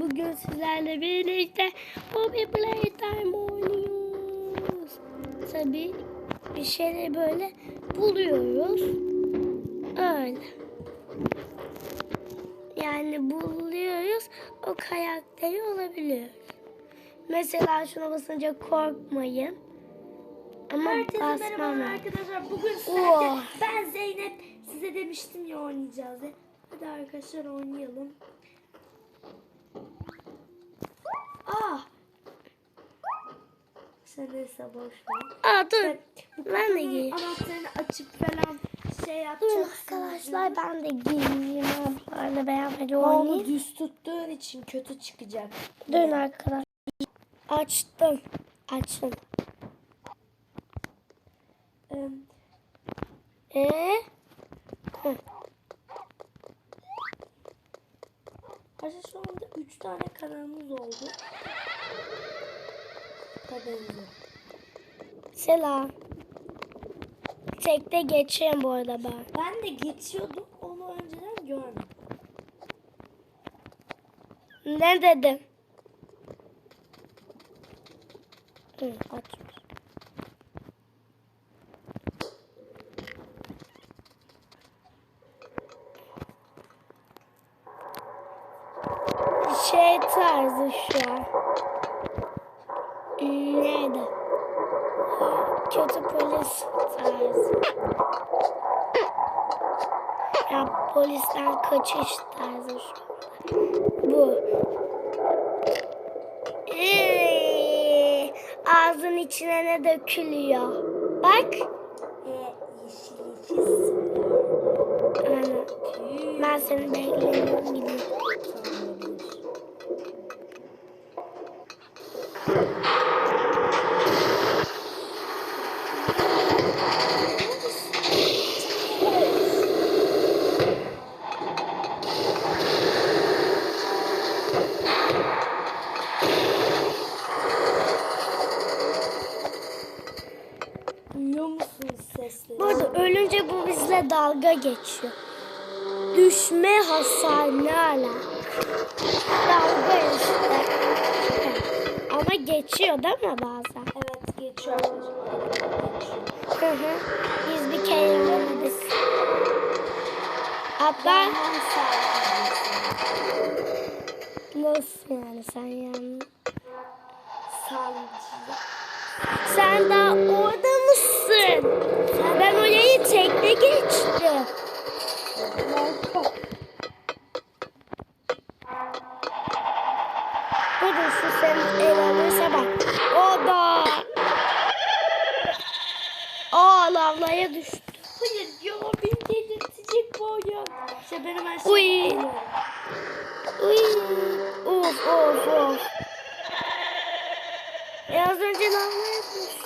Bugün sizlerle birlikte Bobby Playtime oynuyoruz. Tabii bir şeyleri böyle buluyoruz. Öyle. Yani buluyoruz. O karakteri olabiliyoruz. Mesela şuna basınca korkmayın. Ama Herkese basmam merhaba arkadaşlar. Bugün Oo. sizlerle ben Zeynep size demiştim ya oynayacağız diye. Hadi arkadaşlar oynayalım. Ah. Sen neyse boş ver. Aa dur. Bu Ben de giyeyim. anahtarını açıp falan şey Durun yapacağız. arkadaşlar ben de giyeyim beraber Onu oynayayım. düz tuttuğun için kötü çıkacak. Durun arkadaşlar. Açtım. Açtım. Ee, Ee? Hı. Arkadaşlar şu anda 3 tane kanalımız oldu. Haberiniz. Selam. Tekte geçeyim bu arada ben. Ben de geçiyordum onu önceden görmedim. Ne dedim? Hı, aç. Şey tarzı şu an. Hmm, Neydi? Kötü polis tarzı. Ya polisten kaçış tarzı şu. Bu. Ee, ağzın içine ne dökülüyor? Bak. E, yeşil Aynen. Ben seni bekliyorum gideyim. Bizle dalga geçiyor. Düşme hasar ne ala? Dalga işte. Ama geçiyor değil mi bazen? Evet geçiyor. Hı hı. Biz bir kere yemedik. Hatta nasıl yani sen yani? Sağlıcı. Sen daha orada mısın? Ben orayı tekne geçtim. Senin el alırsa bak. O da. Aa lavlaya düştü. Hayır ya beni delirtecek bu oyun. İşte ben hemen Uy. Uy. Of of of. E az önce lavlaya düştü.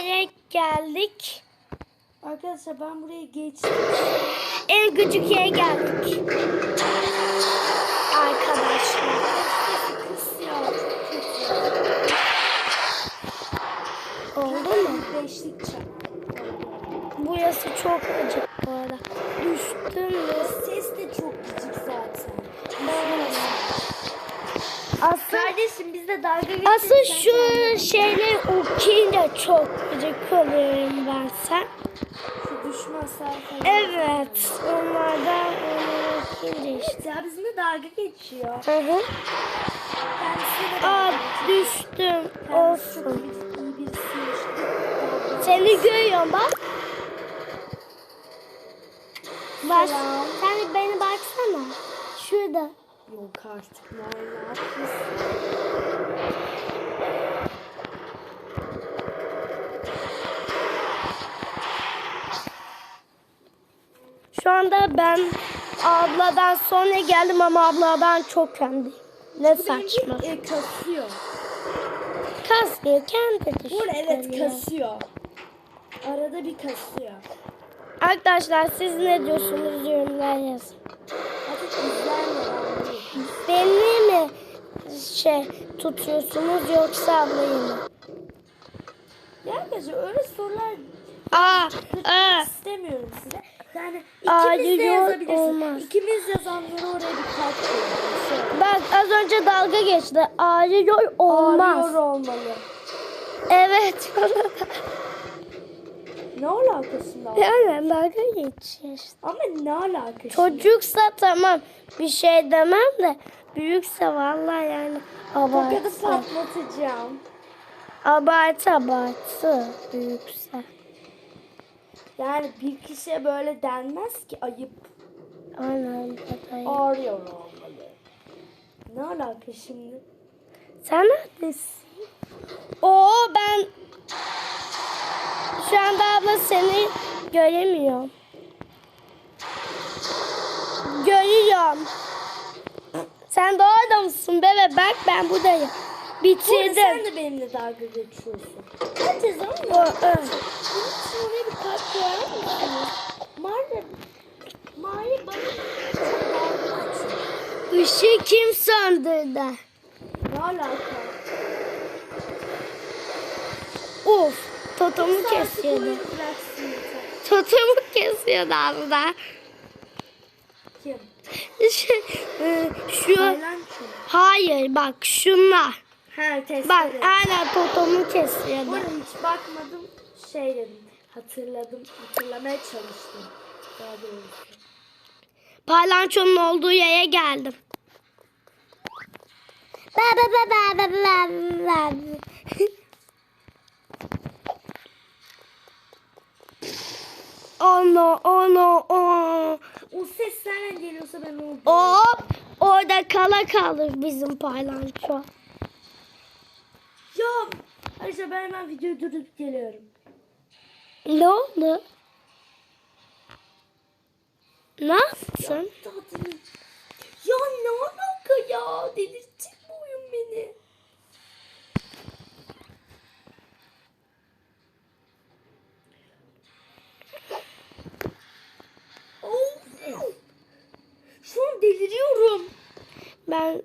Yere geldik. Arkadaşlar ben buraya geçtim. En gıcık yere geldik. Arkadaşlar. Oldu mu? Beşlik çak. Burası çok gıcık bu arada. Düştün mü? Ses de çok gıcık zaten. Asıl, Kardeşim biz de dalga geçtik. asıl şu şeyleri okuyunca çok gıcık oluyorum ben sen. Şu düşman sayfa. Evet. Onlardan onu okuyunca işte. Ya bizimle dalga geçiyor. Hı hı. Kendisi de Aa düştüm. Kendisi çok Olsun. iyi. Seni görüyorum bak. Bak. Selam. Sen beni baksana. Şurada. Yok artık yapıyorsun? Şu anda ben abladan sonra geldim ama abladan çok kendi. Ne saçma. E, kasıyor. Kas diyor kendi arada evet kasıyor. Arada bir kasıyor. Arkadaşlar siz ne diyorsunuz yorumlar yazın. İzlenmiyor. Beni mi şey tutuyorsunuz yoksa ablayı mı? Ya arkadaşlar öyle sorular Aa, aa. istemiyorum size. Yani ikimiz de yazabilirsiniz. olmaz. İkimiz yazanları oraya bir kalp koyuyoruz. Bak az önce dalga geçti. Ağrıyor olmaz. Ağrıyor olmalı. Evet. Ne alakası var? yani dalga geçiyor işte. Ama ne alakası? Çocuksa tamam bir şey demem de büyükse vallahi yani Tokadı abartı. patlatacağım. Abartı abartı büyükse. Yani bir kişiye böyle denmez ki ayıp. Aynen dadayı. Ağrıyor olmalı. Ne alaka şimdi? Sen neredesin? Oo ben şu anda abla seni göremiyorum. Görüyorum. Sen de orada mısın bebe? Bak ben buradayım. Burada sen Bitirdim. de benimle dalga geçiyorsun. Hadi zaman oraya bir kalp koyar mısınız? Mağara, mağara bana. Işığı kim söndürdü? Ne alaka? Of. Totomu kesiyordu. Totomu kesiyordu abla. Şey, e, şu hayır bak şunlar. Ha. Bak aynen totomu kesiyordu. Bu arada hiç bakmadım. Şey dedim. Hatırladım. Hatırlamaya çalıştım. Parlançonun olduğu yere geldim. Ba ba ba ba ba ba ba. Oh no, oh no, oh. O ses nereden geliyorsa ben onu Hop, orada kala kalır bizim parlanço. Ya Ayşe ben hemen videoyu durdurup geliyorum. Ne oldu? Ne yaptın? Tadını. Ya ne alaka ya? Delirtecek bu oyun beni. Of. Şu an deliriyorum. Ben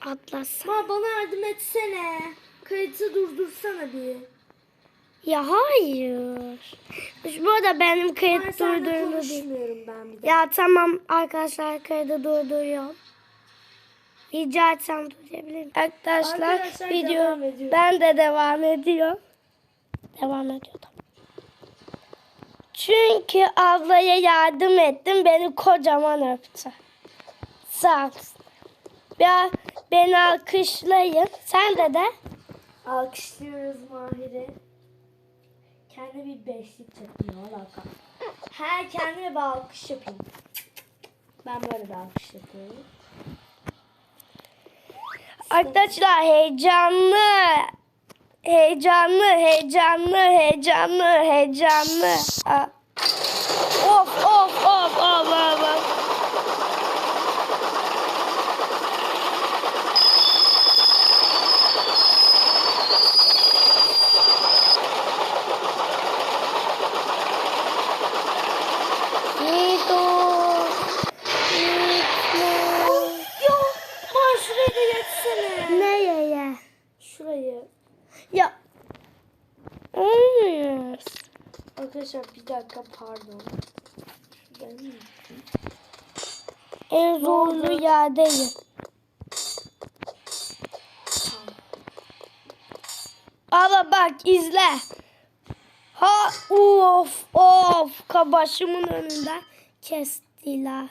atlasam. Ma bana yardım etsene. Kayıtı durdursana bir. Ya hayır. Bu arada benim Ben kayıt ben bir de. Ya tamam arkadaşlar kaydı durduruyorum. Rica etsem durdurabilir miyim? Arkadaşlar, Arkadaşlar video ediyor. ben de devam ediyor. Devam ediyordum. Çünkü ablaya yardım ettim. Beni kocaman öptü. Sağ olsun. Ya beni alkışlayın. Sen de de. Alkışlıyoruz Mahir'i. Kendi bir beşlik çakıyor alaka. Her kendime bir alkış yapayım. Ben böyle bir alkış yapıyorum. Arkadaşlar heyecanlı. Heyecanlı, heyecanlı, heyecanlı, heyecanlı. Aa. Of of of of of. of. Ya. Olmuyor. Arkadaşlar bir dakika pardon. Mı? En zorlu yerdeyim. Ama bak izle. Ha of of kabaşımın önünden kestiler.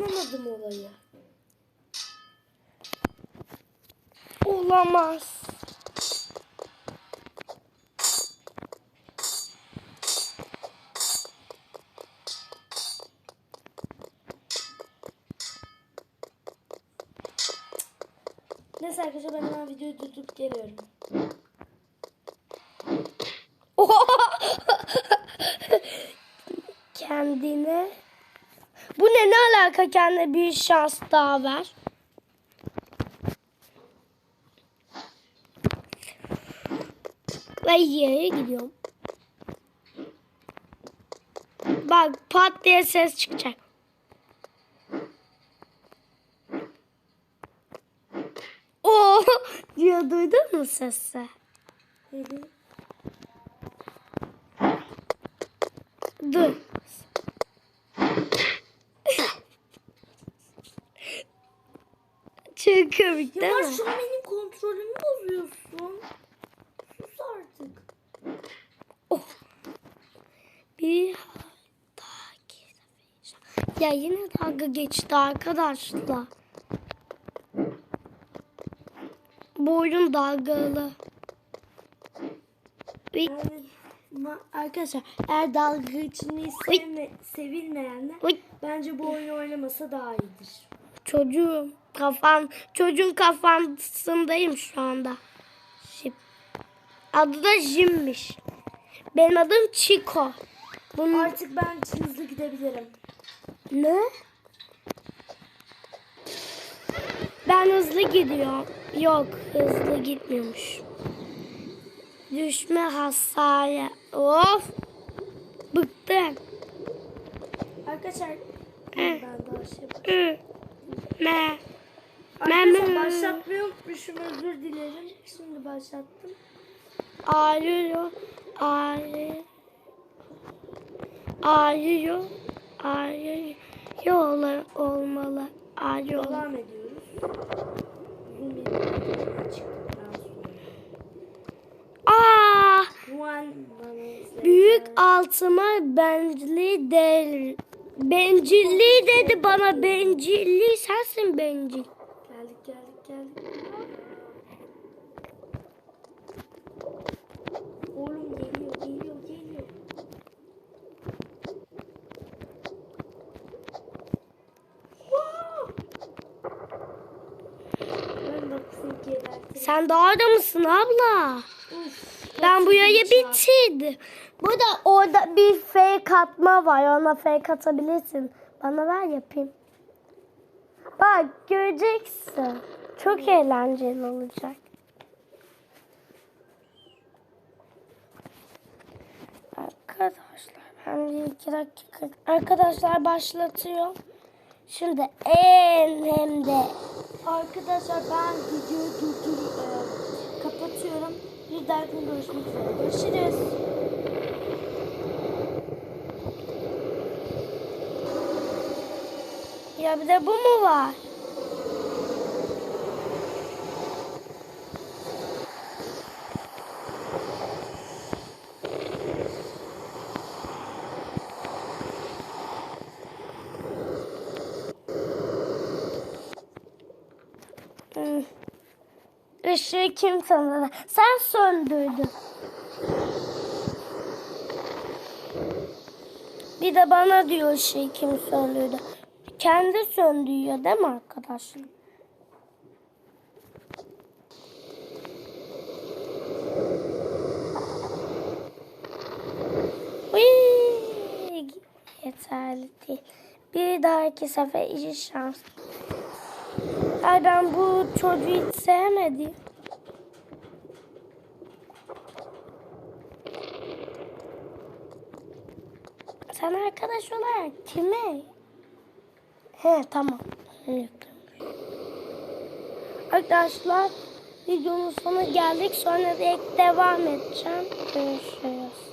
Anlamadım olayı. Olamaz. Neyse arkadaşlar ben hemen videoyu durdurup geliyorum. Kendine. Ne ne alaka kendine bir şans daha ver. Ve yere gidiyorum. Bak pat diye ses çıkacak. Oo diyor duydun mu sesi? Dur. Çok komik değil Ya mi? şu an benim kontrolümü bozuyorsun. Sus artık. Bir daha gireceğim. Ya yine dalga geçti arkadaşlar. Bu oyun dalgalı. Bir- arkadaşlar eğer dalga geçmeyi sevme, sevilmeyenler bence bu oyunu oynamasa daha iyidir. çocuğum kafam çocuğun kafasındayım şu anda. Jip. Adı da Jim'miş. Benim adım Chico. Bunun Artık ben hızlı gidebilirim. Ne? Ben hızlı gidiyorum. Yok hızlı gitmiyormuş. Düşme hasarı. Of. Bıktım. Arkadaşlar ben daha şey yapayım. Hı. Başlatmayı unutmuşum özür dilerim. Şimdi başlattım. Ağrıyor. Ağrıyor. Ağrıyor. Ağrıyor. Yollar olmalı. Ağrıyor. Devam ediyoruz. Aa! İzleyen- Büyük altıma bencilliği değil. Bencilliği dedi bana bencilliği sensin bencil. Geldik. Oğlum geliyor geliyor geliyor. Sen orada mısın abla? Ben bu yayı bitirdim. Burada orada bir fake atma var. Ona fake atabilirsin. Bana ver yapayım. Bak göreceksin. Çok eğlenceli olacak. Arkadaşlar ben bir iki dakika. Arkadaşlar başlatıyor. Şimdi en hem de Arkadaşlar ben videoyu durdur, e, kapatıyorum. Bir dahakine görüşmek üzere. Görüşürüz. ya bir de bu mu var? Işığı kim söndürdü? Sen söndürdün. Bir de bana diyor ışığı kim söndürdü. Kendi söndürüyor değil mi arkadaşlar? Yeterli değil. Bir dahaki sefer iyi şans. Ay ben bu çocuğu hiç sevmedim. Sen arkadaş olarak kime? He tamam. Arkadaşlar videonun sonuna geldik. Sonra direkt devam edeceğim. Görüşürüz.